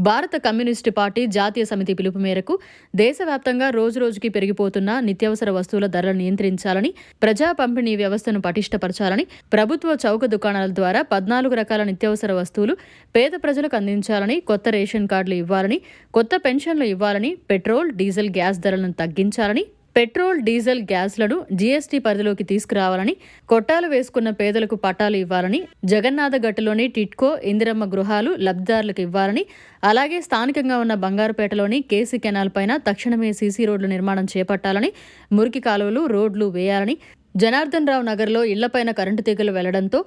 భారత communist party జాతీయ సమితి పిలుపు మేరకు దేశవ్యాప్తంగా రోజురోజుకి పెరిగిపోతున్న నిత్యావసర వస్తువుల ధరలు నియంత్రించాలని ప్రజా పంపిణీ వ్యవస్థను పటిష్టపరచాలని ప్రభుత్వ చౌక దుకాణాల ద్వారా పద్నాలుగు రకాల నిత్యావసర వస్తువులు పేద ప్రజలకు అందించాలని కొత్త రేషన్ కార్డులు ఇవ్వాలని కొత్త పెన్షన్లు ఇవ్వాలని పెట్రోల్ డీజిల్ గ్యాస్ ధరలను తగ్గించాలని పెట్రోల్ డీజిల్ గ్యాస్లను జీఎస్టీ పరిధిలోకి తీసుకురావాలని కొట్టాలు వేసుకున్న పేదలకు పట్టాలు ఇవ్వాలని జగన్నాథగట్టులోని టిట్కో ఇందిరమ్మ గృహాలు లబ్ధిదారులకు ఇవ్వాలని అలాగే స్థానికంగా ఉన్న బంగారుపేటలోని కేసీ కెనాల్ పైన తక్షణమే సీసీ రోడ్ల నిర్మాణం చేపట్టాలని మురికి కాలువలు రోడ్లు వేయాలని జనార్దన్ రావు నగర్లో ఇళ్ళపైన కరెంటు తీగలు వెళ్ళడంతో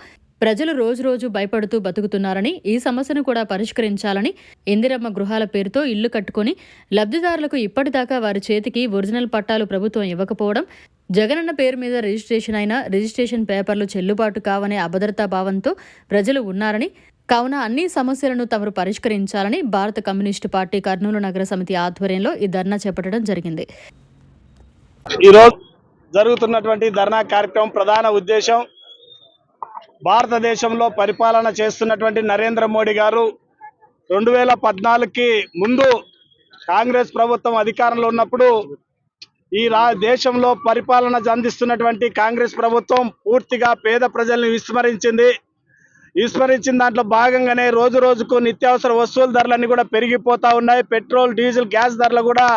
ప్రజలు రోజురోజు భయపడుతూ బతుకుతున్నారని ఈ సమస్యను కూడా పరిష్కరించాలని ఇందిరమ్మ గృహాల పేరుతో ఇల్లు కట్టుకొని లబ్ధిదారులకు ఇప్పటిదాకా వారి చేతికి ఒరిజినల్ పట్టాలు ప్రభుత్వం ఇవ్వకపోవడం జగనన్న పేరు మీద రిజిస్ట్రేషన్ అయిన రిజిస్ట్రేషన్ పేపర్లు చెల్లుబాటు కావనే అభద్రతా భావంతో ప్రజలు ఉన్నారని కావున అన్ని సమస్యలను తమరు పరిష్కరించాలని భారత కమ్యూనిస్టు పార్టీ కర్నూలు నగర సమితి ఆధ్వర్యంలో ఈ ధర్నా చేపట్టడం జరిగింది. ఈరోజు జరుగుతున్నటువంటి ధర్నా కార్యక్రమం ప్రధాన ఉద్దేశం భారతదేశంలో పరిపాలన చేస్తున్నటువంటి నరేంద్ర మోడీ గారు రెండు వేల పద్నాలుగుకి ముందు కాంగ్రెస్ ప్రభుత్వం అధికారంలో ఉన్నప్పుడు ఈ రా దేశంలో పరిపాలన అందిస్తున్నటువంటి కాంగ్రెస్ ప్రభుత్వం పూర్తిగా పేద ప్రజల్ని విస్మరించింది. విస్మరించిన దాంట్లో భాగంగానే రోజు రోజుకు నిత్యావసర వస్తువుల ధరలన్నీ కూడా పెరిగిపోతూ ఉన్నాయి. పెట్రోల్ డీజిల్ గ్యాస్ ధరలు కూడా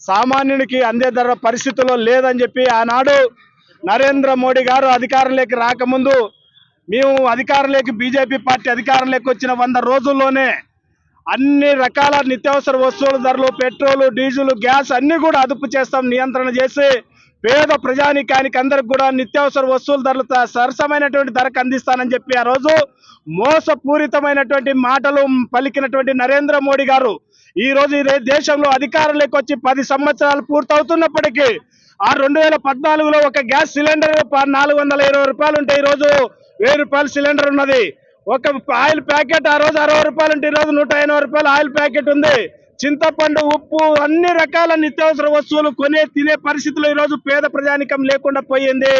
సామాన్యునికి అందే ధర పరిస్థితుల్లో లేదని చెప్పి ఆనాడు నరేంద్ర మోడీ గారు అధికారంలోకి రాకముందు మేము అధికారంలోకి బీజేపీ పార్టీ అధికారంలోకి వచ్చిన వంద రోజుల్లోనే అన్ని రకాల నిత్యావసర వస్తువుల ధరలు పెట్రోలు డీజిల్ గ్యాస్ అన్నీ కూడా అదుపు చేస్తాం నియంత్రణ చేసి పేద ప్రజానికానికి అందరికి కూడా నిత్యావసర వస్తువుల ధరలు సరసమైనటువంటి ధరకు అందిస్తానని చెప్పి ఆ రోజు మోసపూరితమైనటువంటి మాటలు పలికినటువంటి నరేంద్ర మోడీ గారు ఈ రోజు ఈ దేశంలో అధికారంలోకి వచ్చి పది సంవత్సరాలు పూర్తవుతున్నప్పటికీ ఆ రెండు వేల పద్నాలుగులో ఒక గ్యాస్ సిలిండర్ నాలుగు వందల ఇరవై రూపాయలు ఉంటే ఈ రోజు వెయ్యి రూపాయల సిలిండర్ ఉన్నది. ఒక ఆయిల్ ప్యాకెట్ ఆ రోజు అరవై రూపాయలు ఉంటే ఈ రోజు నూట ఎనభై రూపాయలు ఆయిల్ ప్యాకెట్ ఉంది. చింతపండు ఉప్పు అన్ని రకాల నిత్యావసర వస్తువులు కొనే తినే పరిస్థితులు ఈరోజు పేద ప్రజానికం లేకుండా పోయింది.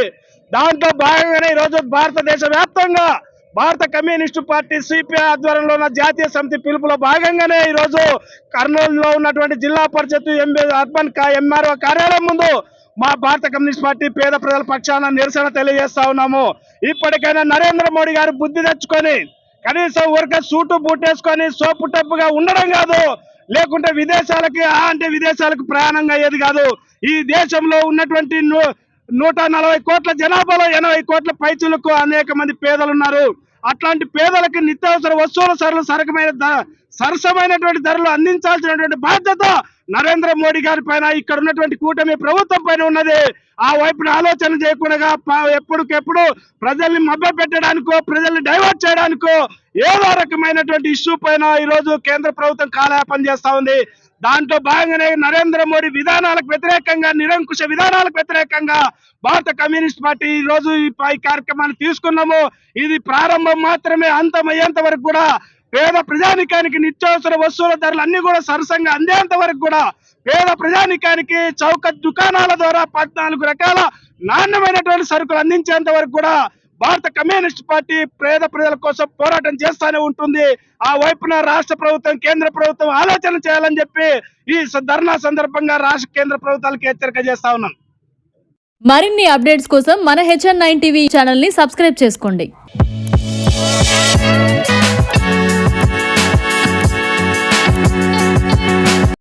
దాంట్లో భాగంగానే ఈ రోజు భారతదేశ వ్యాప్తంగా భారత కమ్యూనిస్టు పార్టీ సిపిఐ ఆధ్వర్యంలో ఉన్న జాతీయ సమితి పిలుపులో భాగంగానే ఈ రోజు కర్నూలులో ఉన్నటువంటి జిల్లా పరిషత్ ఎంబీ అర్బన్ ఎంఆర్ఓ కార్యాలయం ముందు మా భారత కమ్యూనిస్ట్ పార్టీ పేద ప్రజల పక్షాన నిరసన తెలియజేస్తా ఉన్నాము. ఇప్పటికైనా నరేంద్ర మోడీ గారు బుద్ధి తెచ్చుకొని కనీసం ఊరికే సూటు బూటేసుకొని సోపు టప్పుగా ఉండడం కాదు. లేకుంటే విదేశాలకి ఆ అంటే విదేశాలకు ప్రయాణంగా అయ్యేది కాదు. ఈ దేశంలో ఉన్నటువంటి నూట నలభై కోట్ల జనాభాలో ఎనభై కోట్ల పైచులకు అనేక మంది పేదలు ఉన్నారు అట్లాంటి పేదలకు నిత్యావసర వస్తువుల సరళ సరకమైన సరసమైనటువంటి ధరలు అందించాల్సినటువంటి బాధ్యత నరేంద్ర మోడీ గారి పైన ఇక్కడ ఉన్నటువంటి కూటమి ప్రభుత్వం పైన ఉన్నది. ఆ వైపున ఆలోచన చేయకుండా ఎప్పటికెప్పుడు ప్రజల్ని మభ్య పెట్టడానికో ప్రజల్ని డైవర్ట్ చేయడానికో ఏదో రకమైనటువంటి ఇష్యూ పైన ఈ రోజు కేంద్ర ప్రభుత్వం కాలయాపన చేస్తా ఉంది. దాంట్లో భాగంగానే నరేంద్ర మోడీ విధానాలకు వ్యతిరేకంగా నిరంకుశ విధానాలకు వ్యతిరేకంగా భారత కమ్యూనిస్ట్ పార్టీ ఈ రోజు ఈ ఈ కార్యక్రమాన్ని తీసుకున్నాము. ఇది ప్రారంభం మాత్రమే అంతమయ్యేంత వరకు కూడా పేద ప్రజానికానికి నిత్యావసర వస్తువుల ధరలు అన్ని కూడా సరసంగా అందేంత వరకు కూడా పేద ప్రజానికానికి చౌక దుకాణాల ద్వారా పద్నాలుగు రకాల నాణ్యమైనటువంటి సరుకులు అందించేంత వరకు కూడా భారత కమ్యూనిస్ట్ పార్టీ పేద ప్రజల కోసం పోరాటం చేస్తానే ఉంటుంది. ఆ వైపున రాష్ట్ర ప్రభుత్వం కేంద్ర ప్రభుత్వం ఆలోచన చేయాలని చెప్పి ఈ ధర్నా సందర్భంగా రాష్ట్ర కేంద్ర ప్రభుత్వాలకు హెచ్చరిక చేస్తా ఉన్నాం. మరిన్ని అప్డేట్స్ కోసం మన హెచ్ఎన్ నైన్ టీవీ ఛానల్ని సబ్స్క్రైబ్ చేసుకోండి.